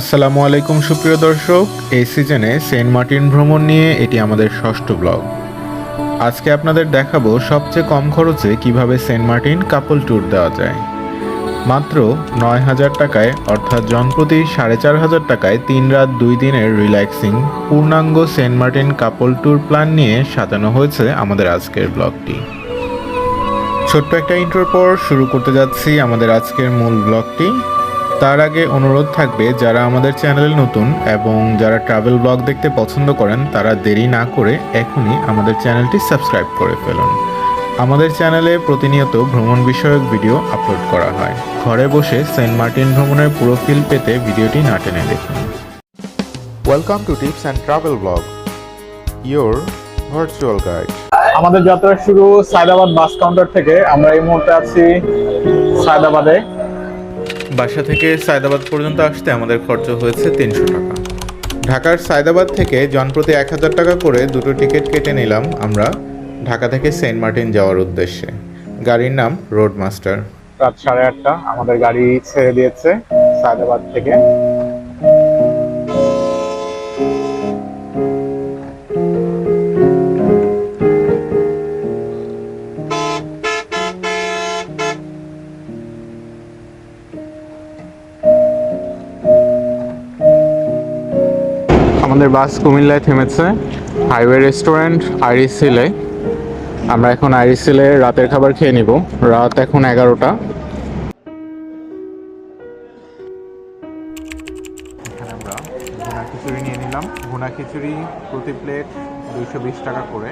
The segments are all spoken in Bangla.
আসসালামু আলাইকুম, সুপ্রিয় দর্শক। এই সিজনে সেন্ট মার্টিন ভ্রমণ নিয়ে এটি আমাদের ষষ্ঠ ব্লগ আজকে আপনাদের দেখাবো সবচেয়ে কম খরচে কীভাবে সেন্ট মার্টিন কাপল ট্যুর দেওয়া যায়। মাত্র নয় হাজার টাকায়, অর্থাৎ জনপ্রতি সাড়ে চার হাজার টাকায় তিন রাত দুই দিনের রিল্যাক্সিং পূর্ণাঙ্গ Saint Martin couple tour plan নিয়ে সাজানো হয়েছে আমাদের আজকের ব্লগটি ছোট্ট একটা ইন্টার পর শুরু করতে যাচ্ছি আমাদের আজকের মূল ব্লগটি তার আগে অনুরোধ থাকবে, যারা আমাদের চ্যানেলে নতুন এবং যারা ট্রাভেল ব্লগ দেখতে পছন্দ করেন, তারা দেরি না করে এখনই আমাদের চ্যানেলটি সাবস্ক্রাইব করে ফেলুন। আমাদের চ্যানেলে প্রতিনিয়ত ভ্রমণ বিষয়ক ভিডিও আপলোড করা হয়। ঘরে বসে সেন্ট মার্টিন ভ্রমণের পুরো ফিল পেতে ভিডিওটি না টেনে দেখুন। Welcome to tips and travel blog your virtual guide আমাদের যাত্রা শুরু সায়দাবাদ বাস কাউন্টার থেকে। আমরা এই মুহূর্তে আছি সায়দাবাদে। বাসা থেকে সায়দাবাদ পর্যন্ত আসতে আমাদের খরচ হয়েছে তিনশো টাকা। ঢাকার সায়দাবাদ থেকে জনপ্রতি এক হাজার টাকা করে দুটো টিকিট কেটে নিলাম আমরা ঢাকা থেকে সেন্ট মার্টিন যাওয়ার উদ্দেশ্যে। গাড়ির নাম রোড মাস্টার রাত সাড়ে আটটা আমাদের গাড়ি ছেড়ে দিয়েছে সায়দাবাদ থেকে। আমাদের বাস কুমিল্লায় থেমেছে। হাইওয়ে রেস্টুরেন্ট আইরিসিলে আমরা এখন আইরিসিলে রাতের খাবার খেয়ে নিব। রাত এখন এগারোটা। খিচুড়ি নিয়ে নিলাম। ভুনা খিচুড়ি প্রতি প্লেট দুইশো বিশ টাকা করে।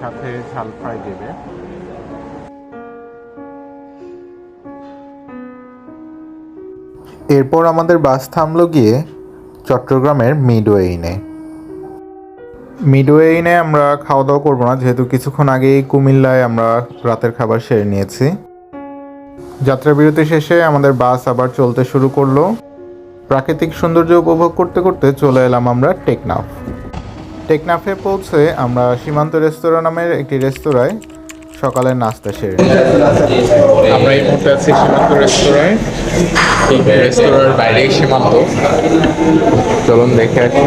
সাথে ঝাল ফ্রাই দেবে। এরপর আমাদের বাস থামলো গিয়ে চট্টগ্রামের মিডওয়েইনে। মিডওয়েইনে আমরা খাওয়া দাওয়া করব না, যেহেতু কিছুক্ষণ আগেই কুমিল্লায় আমরা রাতের খাবার সেরে নিয়েছি। যাত্রা বিরতি শেষে আমাদের বাস আবার চলতে শুরু করল। প্রাকৃতিক সৌন্দর্য উপভোগ করতে করতে চলে এলাম আমরা টেকনাফ। টেকনাফে পৌঁছে আমরা সীমান্ত রেস্তোরাঁ নামের একটি রেস্তোরাঁয় সকালের নাস্তা সেরে আমরা এই মুহূর্তে আছি সীমান্ত রেস্তোরাঁয়। রেস্তোরাঁর সীমান্ত চলুন দেখে আসি।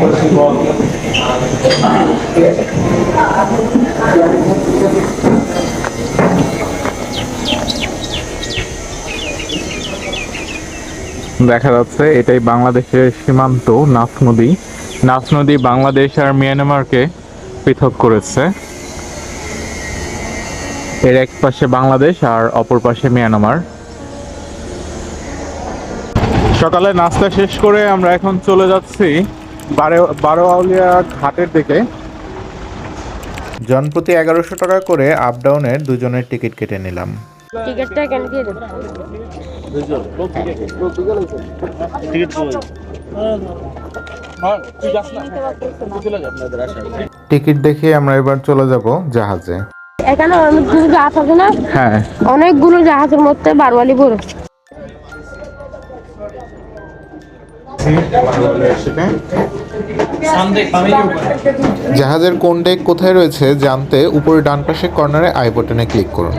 দেখা যাচ্ছে এটাই বাংলাদেশের সীমান্ত নাফ নদী। নাফ নদী বাংলাদেশ আর মিয়ানমারকে পৃথক করেছে। এর এক পাশে বাংলাদেশ আর অপর পাশে মিয়ানমার। সকালে নাস্তা শেষ করে আমরা এখন চলে যাচ্ছি বারো বারো আউলিয়া ঘাটের দিকে। জনপ্রতি এগারোশো টাকা করে আপ ডাউনের দুজনের টিকিট কেটে নিলাম। টিকিটটা কেন দিয়ে টিকিট দেখে আমরা এবার চলে যাব জাহাজে। এখানে অনেকগুলো জাহাজ আছে না? হ্যাঁ। অনেকগুলো জাহাজের মধ্যে বারওয়ালি পড়ে জাহাজের কোন ডেক কোথায় রয়েছে জানতে উপরে ডান পাশে কর্নারে আই বাটনে ক্লিক করুন।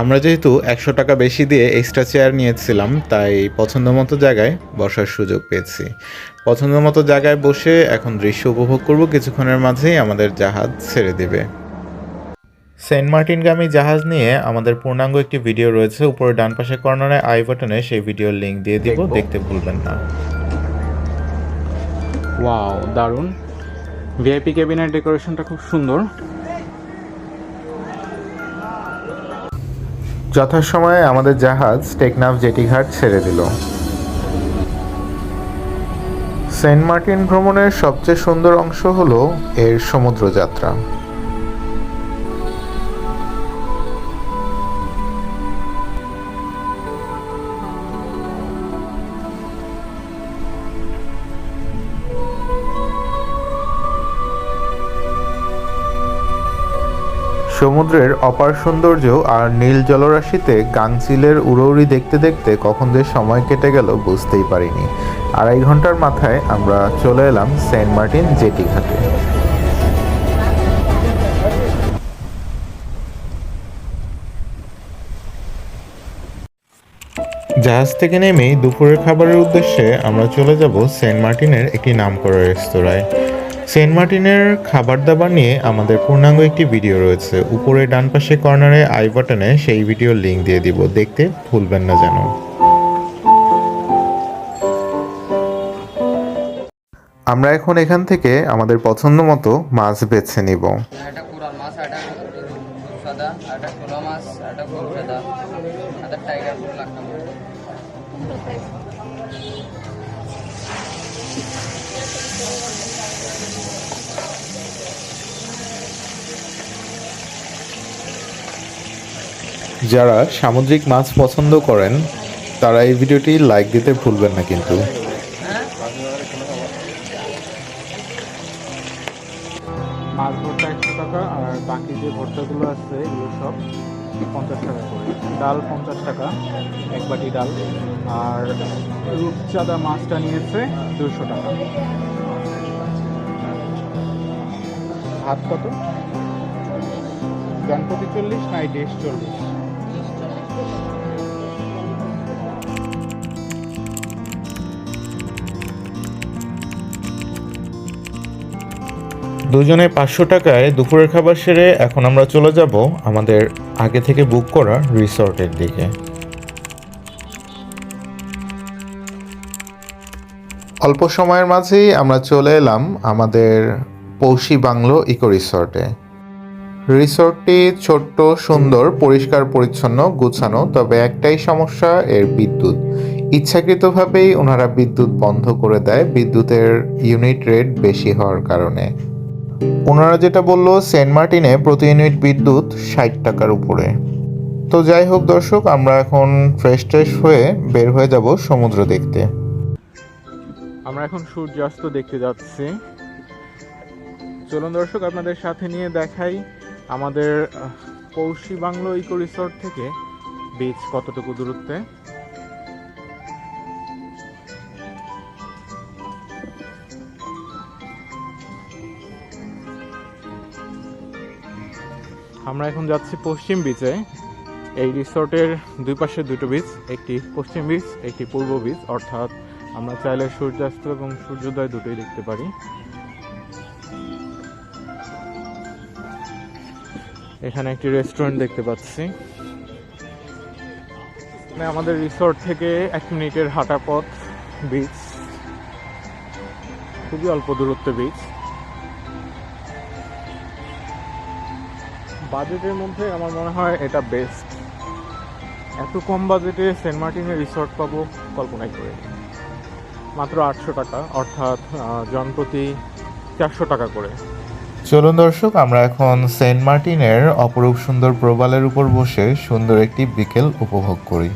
আমরা যেহেতু একশো টাকা বেশি দিয়ে এক্সট্রা চেয়ার নিয়েছিলাম, তাই পছন্দ মতো জায়গায় বসার সুযোগ পেয়েছি। পছন্দ মতো জায়গায় বসে এখন দৃশ্য উপভোগ করব, কিছুক্ষণের মাঝেই আমাদের জাহাজ ছেড়ে দেবে। সেন্ট মার্টিনগামী জাহাজ নিয়ে আমাদের পূর্ণাঙ্গ একটি ভিডিও রয়েছে। উপরে ডান পাশে কর্নারে আই বাটনে সেই ভিডিওর লিংক দিয়ে দিব দেখতে ভুলবেন না। ওয়াও দারুণ। ভিআইপি কেবিনের ডেকোরেশনটা খুব সুন্দর। যথাসময়ে আমাদের জাহাজ টেকনাফ জেটিঘাট ছেড়ে দিল। সেন্ট মার্টিন ভ্রমণের সবচেয়ে সুন্দর অংশ হলো এর সমুদ্র যাত্রা সমুদ্রের অপার সৌন্দর্য আর নীল জলরাশিতে গাংচিলের উড়ৌড়ি দেখতে দেখতে কখন যে সময় কেটে গেল বুঝতেই পারিনি। আড়াই ঘণ্টার মাথায় আমরা চলে এলাম সেন্ট মার্টিন জেটি ঘাটে। জাহাজ থেকে নেমেই দুপুরের খাবারের উদ্দেশ্যে আমরা চলে যাব সেন্ট মার্টিনের একটি নামকরা রেস্তোরাঁয়। সেন্ট মার্টিনের খাবার দাবার নিয়ে আমাদের পূর্ণাঙ্গ একটি ভিডিও রয়েছে। উপরে ডান পাশে কর্নারে আই বাটনে সেই ভিডিওর লিঙ্ক দিয়ে দিব। দেখতে ভুলবেন না যেন। আমরা এখন এখান থেকে আমাদের পছন্দ মতো মাছ বেছে নিব। যারা সামুদ্রিক মাছ পছন্দ করেন, তারা এই ভিডিওটি লাইক দিতে ভুলবেন না কিন্তু। মাছ ভর্তা একশো টাকা, আর বাকি যে ভর্তাগুলো আছে, এগুলো সব পঞ্চাশ টাকা করে। ডাল পঞ্চাশ টাকা, এক বাটি ডাল। আর রূপচাঁদা মাছটা নিয়েছে দুশো টাকা। ভাত কত? গণপতি চল্লিশ, না ডিশ চল্লিশ? দুজনে পাঁচশো টাকায় দুপুরের খাবার সেরে এখন আমরা চলে যাব আমাদের আগে থেকে বুক করা রিসর্টের দিকে। অল্প সময়ের মাঝেই আমরা চলে এলাম আমাদের পৌষি বাংলো ইকো রিসর্টে। রিসর্টটি ছোট্ট, সুন্দর, পরিষ্কার, পরিচ্ছন্ন, গুছানো, তবে একটাই সমস্যা, এর বিদ্যুৎ। ইচ্ছাকৃতভাবেই ওনারা বিদ্যুৎ বন্ধ করে দেয়, বিদ্যুতের ইউনিট রেট বেশি হওয়ার কারণে। ওনারা যেটা বলল, সেন্ট মার্টিনে প্রতি ইউনিট বিদ্যুৎ ষাট টাকার উপরে। তো যাই হোক দর্শক, আমরা এখন ফ্রেশ ট্রেশ হয়ে বের হয়ে যাব সমুদ্র দেখতে। আমরা এখন সূর্যাস্ত দেখতে যাচ্ছি। চলুন দর্শক, আপনাদের সাথে নিয়ে দেখাই আমাদের পৌষি বাংলো ইকো রিসর্ট থেকে বিচ কতটুকু দূরত্বে। আমরা এখন যাচ্ছি পশ্চিম বিচে এই রিসর্টের দুই পাশে দুটো বিচ একটি পশ্চিম বিচ একটি পূর্ব বিচ অর্থাৎ আমরা চাইলে সূর্যাস্ত এবং সূর্যোদয় দুটোই দেখতে পারি। এখানে একটি রেস্টুরেন্ট দেখতে পাচ্ছি। আমাদের রিসর্ট থেকে এক মিনিটের হাঁটা পথ বিচ খুবই অল্প দূরত্ব বিচ বাজেটের মধ্যে আমার মনে হয় এটা বেস্ট এত কম বাজেটে সেন্ট মার্টিনের রিসর্ট পাবো কল্পনাই করে মাত্র আটশো টাকা, অর্থাৎ জন জনপ্রতি চারশো টাকা করে। চলুন দর্শক, আমরা এখন সেন্ট মার্টিনের অপরূপ সুন্দর প্রবালের উপর বসে সুন্দর একটি বিকেল উপভোগ করি।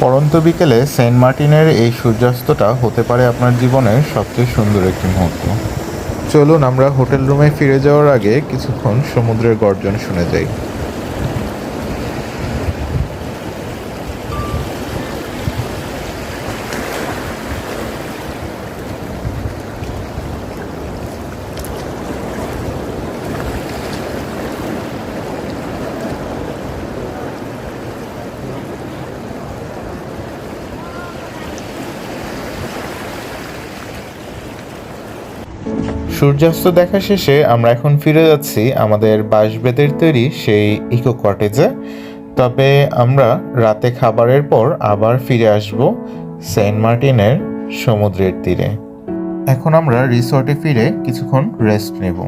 পরন্ত বিকেলে সেন্ট মার্টিনের এই সূর্যাস্তটা হতে পারে আপনার জীবনের সবচেয়ে সুন্দর একটি মুহূর্ত। চলুন আমরা হোটেল রুমে ফিরে যাওয়ার আগে কিছুক্ষণ সমুদ্রের গর্জন শুনে যাই। সূর্যাস্ত দেখা শেষে আমরা এখন ফিরে যাচ্ছি আমাদের বাঁশ বেতের তৈরি সেই ইকো কটেজে তবে আমরা রাতে খাবারের পর আবার ফিরে আসব সেন্ট মার্টিনের সমুদ্রের তীরে। এখন আমরা রিসর্টে ফিরে কিছুক্ষণ রেস্ট নেব।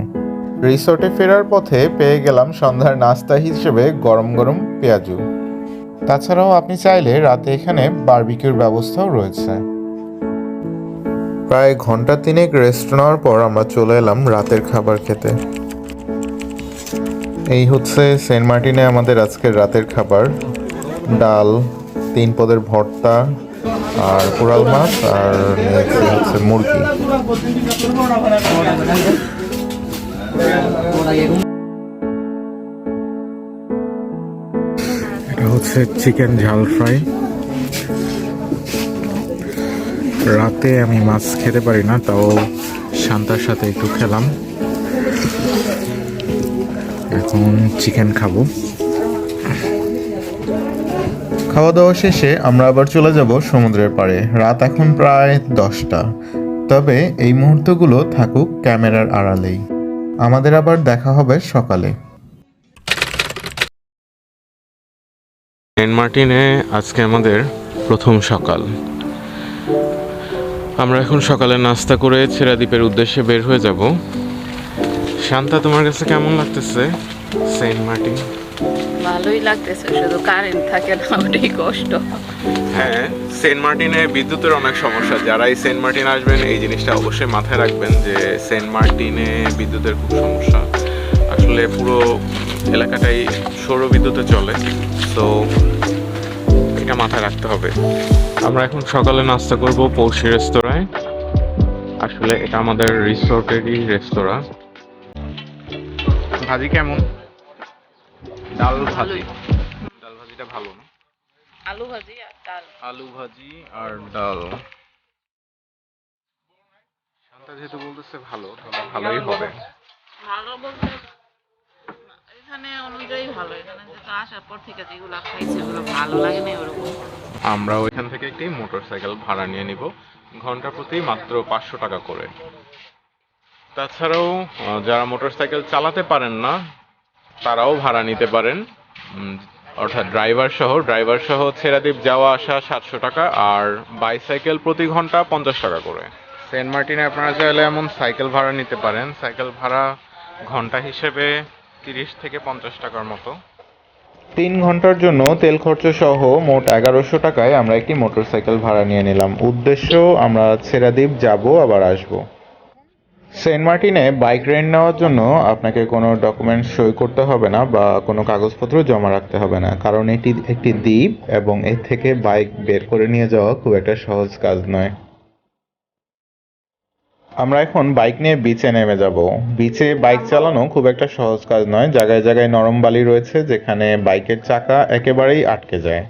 রিসর্টে ফেরার পথে পেয়ে গেলাম সন্ধ্যার নাস্তা হিসেবে গরম গরম পেঁয়াজু। তাছাড়াও আপনি চাইলে রাতে এখানে বারবিকিউর ব্যবস্থাও রয়েছে। প্রায় ঘণ্টা তিনেক রেস্ট নেওয়ার পর আমরা চলে এলাম রাতের খাবার খেতে। এই হচ্ছে সেন্ট মার্টিনে আমাদের আজকের রাতের খাবার। ডাল, তিন পদের ভর্তা, আর কোরাল মাছ, আর হচ্ছে মুরগি। এটা হচ্ছে চিকেন ঝাল ফ্রাই। রাতে আমি মাছ খেতে পারি না তাও শান্তার সাথে একটু খেলাম। এখন চিকেন খাব। খাওয়া দাওয়া শেষে আমরা আবার চলে যাব সমুদ্রের পাড়ে। রাত এখন প্রায় দশটা। তবে এই মুহূর্তগুলো থাকুক ক্যামেরার আড়ালেই। আমাদের আবার দেখা হবে সকালে। সেন্ট মার্টিনে আজকে আমাদের প্রথম সকাল। আমরা এখন সকালে নাস্তা করে ছেড়াদ্বীপের উদ্দেশ্যে বের হয়ে যাব। শান্তা তোমার কাছে কেমন লাগতেছে? Saint Martin? ভালোই লাগতেছে শুধু কারেন্ট থাকে না ওটাই কষ্ট। হ্যাঁ সেন্ট মার্টিনে বিদ্যুতের অনেক সমস্যা। যারা এই সেন্ট মার্টিন আসবেন এই জিনিসটা অবশ্যই মাথায় রাখবেন যে সেন্ট মার্টিনে বিদ্যুতের খুব সমস্যা। আসলে পুরো এলাকাটাই সৌর বিদ্যুতে চলে তো এটা মাথায় রাখতে হবে। আমরা এখন সকালে নাস্তা করব পৌষি রেস্তোরাঁয়। আসলে এটা আমাদের রিসোর্টেরই রেস্তোরাঁ। ভাজি কেমন? ডাল ভাজি। ডাল ভাজিটা ভালো না? আলু ভাজি আর ডাল। আলু ভাজি আর ডাল। শান্তা যেহেতু বলতেছে ভালো তাহলে ভালোই হবে। ভালো বলতে আমরা ওইখান থেকে একটি মোটরসাইকেল ভাড়া নিয়ে নিব, ঘণ্টা প্রতি মাত্র পাঁচশো টাকা করে। তাছাড়াও যারা মোটরসাইকেল চালাতে পারেন না, তারাও ভাড়া নিতে পারেন। অর্থাৎ ড্রাইভার সহ ড্রাইভার সহ ছেড়াদ্বীপ যাওয়া আসা সাতশো টাকা আর বাইসাইকেল প্রতি ঘণ্টা পঞ্চাশ টাকা করে। সেন্ট মার্টিনে আপনারা চাইলে এমন সাইকেল ভাড়া নিতে পারেন। সাইকেল ভাড়া ঘণ্টা হিসেবে তিরিশ থেকে পঞ্চাশ টাকার মতো। তিন ঘণ্টার জন্য তেল খরচ সহ মোট এগারোশো টাকায় আমরা একটি মোটরসাইকেল ভাড়া নিয়ে নিলাম। উদ্দেশ্য, আমরা ছেড়াদ্বীপ যাব, আবার আসব। সেন্ট মার্টিনে বাইক রেন্ট নেওয়ার জন্য আপনাকে কোনো ডকুমেন্টস সই করতে হবে না বা কোনো কাগজপত্র জমা রাখতে হবে না। কারণ এটি একটি দ্বীপ এবং এর থেকে বাইক বের করে নিয়ে যাওয়া খুব একটা সহজ কাজ নয়। আমরা এখন বাইক নিয়ে বিচে নেমে যাব। বিচে বাইক চালানো খুব একটা সহজ কাজ নয়। জায়গায় জায়গায় নরম বালি রয়েছে, যেখানে বাইকের চাকা একেবারেই আটকে যায়।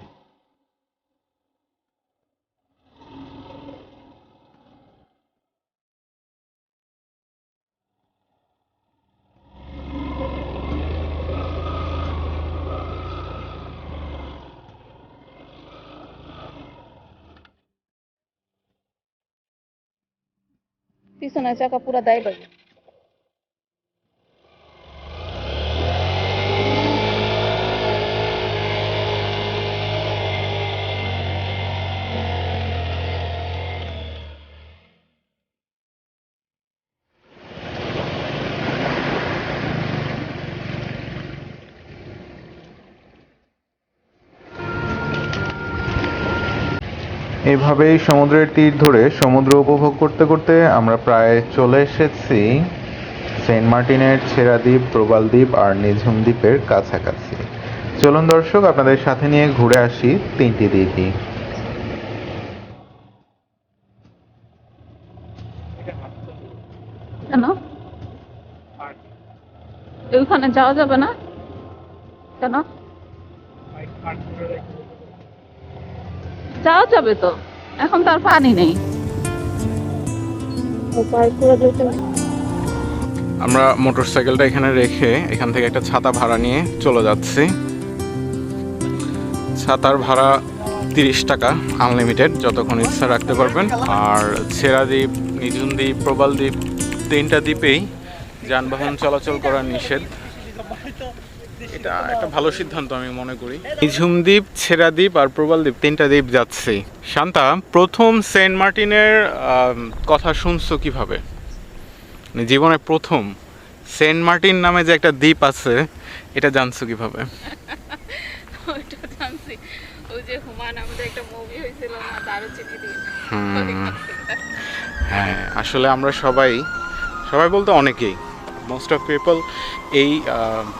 পিছনের চাকা পুরো দেয় বাড়ি এভাবেই সমুদ্রের তীর ধরে সমুদ্র উপভোগ করতে করতে আমরা প্রায় চলে এসেছি সেন্ট মার্টিনের ছেড়া দ্বীপ, প্রবাল দ্বীপ আর নিঝুম দ্বীপের কাছাকাছি। চলুন দর্শক, আপনাদের সাথে নিয়ে ঘুরে আসি তিনটি দ্বীপই কেন? ওইখানে যাওয়া যাবে না? কেন? যাওয়া যাবে তো। এখন তার পানি নেই। আমরা মোটরসাইকেলটা এখানে রেখে এখান থেকে একটা ছাতা ভাড়া নিয়ে চলে যাচ্ছি। ছাতার ভাড়া তিরিশ টাকা আনলিমিটেড যতক্ষণ ইচ্ছা রাখতে পারবেন। আর ছেড়াদ্বীপ নিঝুম দ্বীপ প্রবাল দ্বীপ তিনটা দ্বীপেই যানবাহন চলাচল করা নিষেধ। এটা একটা ভালো সিদ্ধান্ত আমি মনে করি। নিঝুম দ্বীপ ছেড়া দ্বীপ আর প্রবাল দ্বীপ তিনটা দ্বীপ যাচ্ছি। শান্তা প্রথম সেন্ট মার্টিনের কথা শুনছো কীভাবে? মানে জীবনে প্রথম সেন্ট মার্টিন নামে যে একটা দ্বীপ আছে এটা জানছো কীভাবে? ওই যে হুমায়ুন আমাদের একটা মুভি হয়েছিল না দারুচিনি দিন। হ্যাঁ আসলে আমরা সবাই সবাই বলতে অনেকেই। মোস্ট অফ পিপল এই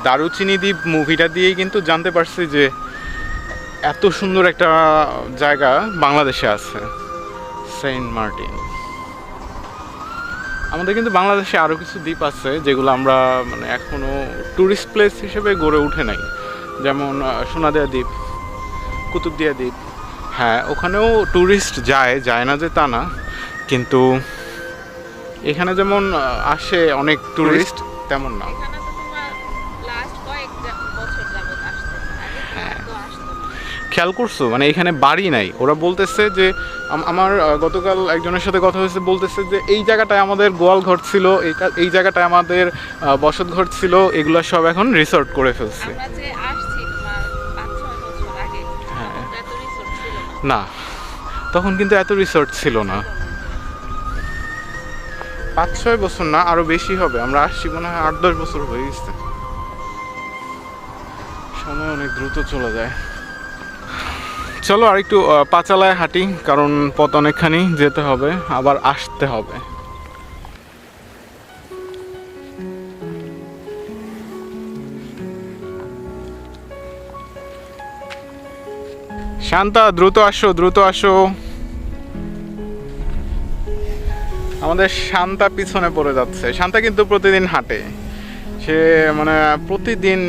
দারুচিনি দ্বীপ মুভিটা দিয়েই কিন্তু জানতে পারছি যে এত সুন্দর একটা জায়গা বাংলাদেশে আছে সেন্ট মার্টিন। আমাদের কিন্তু বাংলাদেশে আরও কিছু দ্বীপ আছে যেগুলো আমরা মানে এখনও ট্যুরিস্ট প্লেস হিসেবে গড়ে উঠে নাই। যেমন সোনাদিয়া দ্বীপ কুতুবদিয়া দ্বীপ। হ্যাঁ ওখানেও ট্যুরিস্ট যায় যায় না যে তা না। কিন্তু এখানে যেমন আসে অনেক ট্যুরিস্ট তেমন না এখানে তো তোমার লাস্ট কয়েক যা- বছর যাবত আসছে আগে তো এত আসতো না। খেয়াল করছ? মানে এখানে বাড়ি নাই। ওরা বলতেছে যে আমার গতকাল একজনের সাথে কথা হয়েছে বলতেছে যে এই জায়গাটায় আমাদের গোয়াল ঘর ছিল এই জায়গাটায় আমাদের বসত ঘর ছিল এগুলো সব এখন রিসর্ট করে ফেলছে। হ্যাঁ। না। তখন কিন্তু এত রিসর্ট ছিল না। পাঁচ ছয় বছর না আরও বেশি হবে। আমরা আসছি মনে হয় আট দশ বছর হয়ে গেছে। সময় অনেক দ্রুত চলে যায়। চলো আর একটু পাঁচালায় হাঁটি, কারণ পথ অনেকখানি যেতে হবে, আবার আসতে হবে। শান্তা, দ্রুত আসো দ্রুত আসো। আমাদের শান্তা পিছনে পড়ে যাচ্ছে। শান্তা কিন্তু প্রতিদিন হাঁটে। সে মানে প্রতিদিন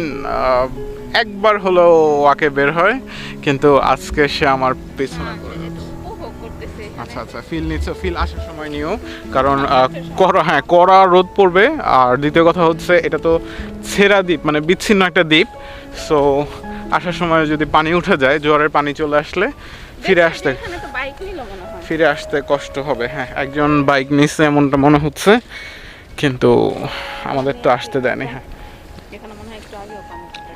একবার হলো ওয়াকে বের হয়। কিন্তু আজকে সে আমার পেছনে। আচ্ছা আচ্ছা ফিল নিচ্ছ ফিল আসার সময় নিও। কারণ কড়া হ্যাঁ কড়া রোদ পড়বে। আর দ্বিতীয় কথা হচ্ছে এটা তো ছেঁড়া দ্বীপ মানে বিচ্ছিন্ন একটা দ্বীপ। সো আসার সময় যদি পানি উঠে যায় জোয়ারের পানি চলে আসলে ফিরে আসতে ফিরে আসতে কষ্ট হবে হ্যাঁ একজন বাইক নিচ্ছে এমনটা মনে হচ্ছে। কিন্তু আমাদের তো আসতে দেয়নি হ্যাঁ।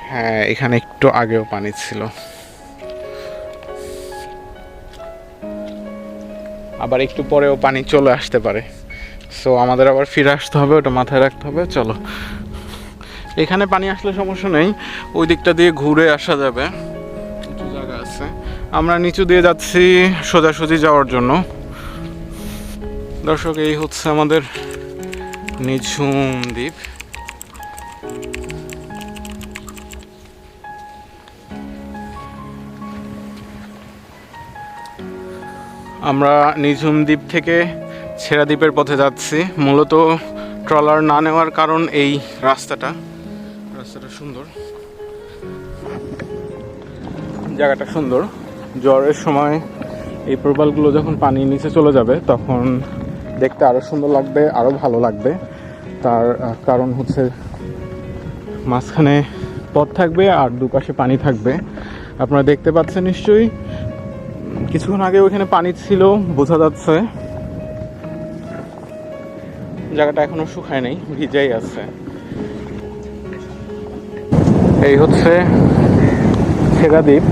হ্যাঁ এখানে একটু আগেও পানি ছিল। আবার একটু পরেও পানি চলে আসতে পারে। সো আমাদের আবার ফিরে আসতে হবে, ওটা মাথায় রাখতে হবে, চলো। এখানে পানি আসলে সমস্যা নেই, ওই দিকটা দিয়ে ঘুরে আসা যাবে। কিছু জায়গা আছে। আমরা নিচু দিয়ে যাচ্ছি সোজাসুজি যাওয়ার জন্য। দর্শক, এই হচ্ছে আমাদের নিঝুম দ্বীপ। আমরা নিঝুম দ্বীপ থেকে ছেড়া দ্বীপের পথে যাচ্ছি। মূলত ট্রলার না নেওয়ার কারণ এই রাস্তাটা। রাস্তাটা সুন্দর। জায়গাটা সুন্দর। জ্বরের সময় এই প্রবালগুলো যখন পানির নিচে চলে যাবে, তখন দেখতে আরও সুন্দর লাগবে আরও ভালো লাগবে। তার কারণ হচ্ছে মাঝখানে পথ থাকবে আর দুপাশে পানি থাকবে। আপনারা দেখতে পাচ্ছেন নিশ্চয়ই কিছুক্ষণ আগে ওখানে পানি ছিল, বোঝা যাচ্ছে। জায়গাটা এখনও শুকায় নেই, ভিজাই আছে। এই হচ্ছে ছেড়া দ্বীপ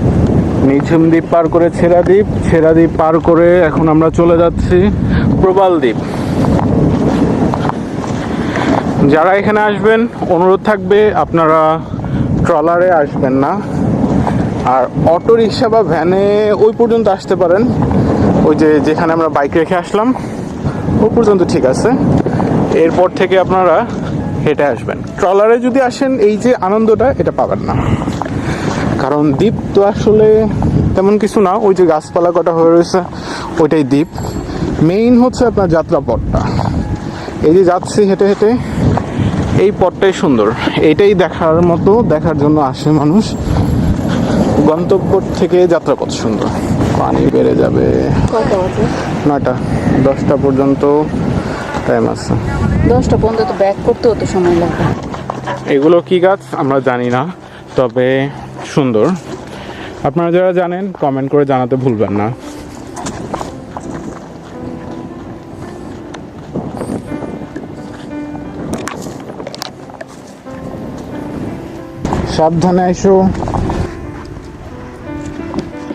নিঝুম দ্বীপ পার করে ছেড়া দ্বীপ ছেড়া দ্বীপ পার করে এখন আমরা চলে যাচ্ছি প্রবাল দ্বীপ। যারা এখানে আসবেন, অনুরোধ থাকবে আপনারা ট্রলারে আসবেন না। আর অটো রিক্সা বা ভ্যানে ওই পর্যন্ত আসতে পারেন। ওই যে যেখানে আমরা বাইক রেখে আসলাম, ওই পর্যন্ত ঠিক আছে। এরপর থেকে আপনারা হেঁটে আসবেন। ট্রলারে যদি আসেন, এই যে আনন্দটা, এটা পাবেন না। কারণ দ্বীপ তো আসলে তেমন কিছু না, ওই যে গাছপালা কটা হয়ে রয়েছে, ওইটাই দ্বীপ। মেইন হচ্ছে আপনার যাত্রা পথটা এই যে যাচ্ছি হেঁটে হেঁটে, এই পথটাই সুন্দর। এইটাই দেখার মতো, দেখার জন্য আসে মানুষ। গন্তব্য থেকে যাত্রাপথ সুন্দর? পানি বেড়ে যাবে। নয়টা। দশটা পর্যন্ত টাইম আছে। দশটা পর্যন্ত তো ব্যাক করতে তো সময় লাগবে এগুলো কি গাছ? আমরা জানি না তবে সুন্দর। আপনারা যারা জানেন কমেন্ট করে জানাতে ভুলবেন না। সাবধানে আইসো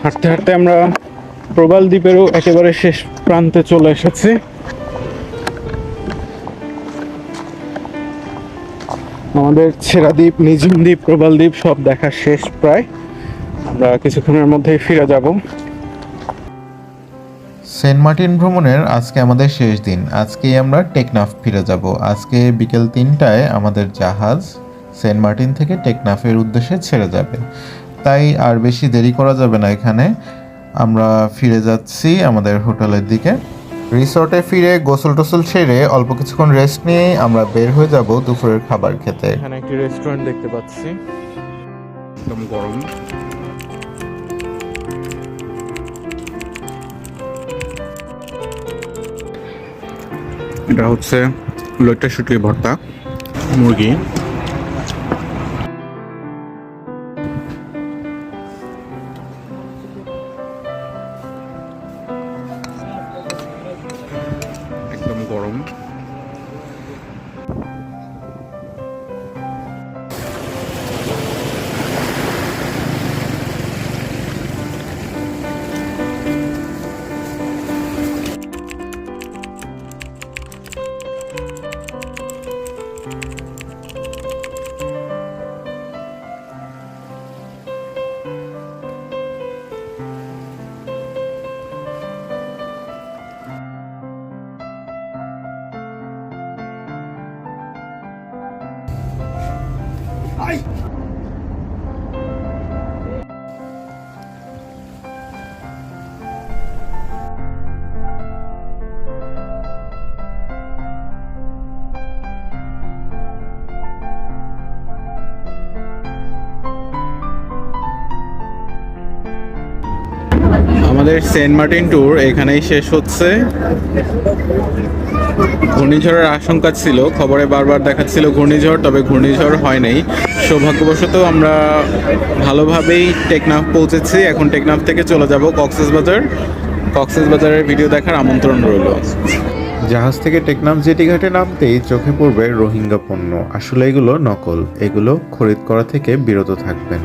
হাঁটতে হাঁটতে আমরা প্রবাল দ্বীপেরও একেবারে শেষ প্রান্তে চলে এসেছি। আমাদের ছেড়া দ্বীপ, নিঝুম দ্বীপ, প্রবাল দ্বীপ সব দেখা শেষ প্রায়। আমরা কিছুক্ষণের মধ্যেই ফিরে যাব। সেন্ট মার্টিন ভ্রমণের আজকে আমাদের শেষ দিন। আজকেই আমরা টেকনাফ ফিরে যাব। আজকে বিকেল তিনটায় আমাদের জাহাজ সেন্ট মার্টিন থেকে টেকনাফের উদ্দেশ্যে ছেড়ে যাবে। তাই আর বেশি দেরি করা যাবে না এখানে। আমরা ফিরে যাচ্ছি আমাদের হোটেলের দিকে। রিসর্টে ফিরে গোসল টোসল সেরে অল্প কিছুক্ষণ রেস্ট নিয়ে আমরা বের হয়ে যাব দুপুরের খাবার খেতে। এখানে একটি রেস্টুরেন্ট দেখতে পাচ্ছি। একদম গরম। এটা হচ্ছে লইট্টা শুটকি ভর্তা। মুরগি। আমাদের সেন্ট মার্টিন ট্যুর এখানেই শেষ হচ্ছে। ঘূর্ণিঝড়ের আশঙ্কা ছিল, খবরে বারবার দেখাচ্ছিল ঘূর্ণিঝড়, তবে ঘূর্ণিঝড় হয় নাই সৌভাগ্যবশত আমরা ভালোভাবেই টেকনাফ পৌঁছেছি। এখন টেকনাফ থেকে চলে যাব কক্সবাজার। কক্সবাজারের ভিডিও দেখার আমন্ত্রণ রইল। জাহাজ থেকে টেকনাফ জেটি ঘাটে নামতেই চোখে পড়বে রোহিঙ্গা পণ্য। আসলে এগুলো নকল। এগুলো খরিদ করা থেকে বিরত থাকবেন।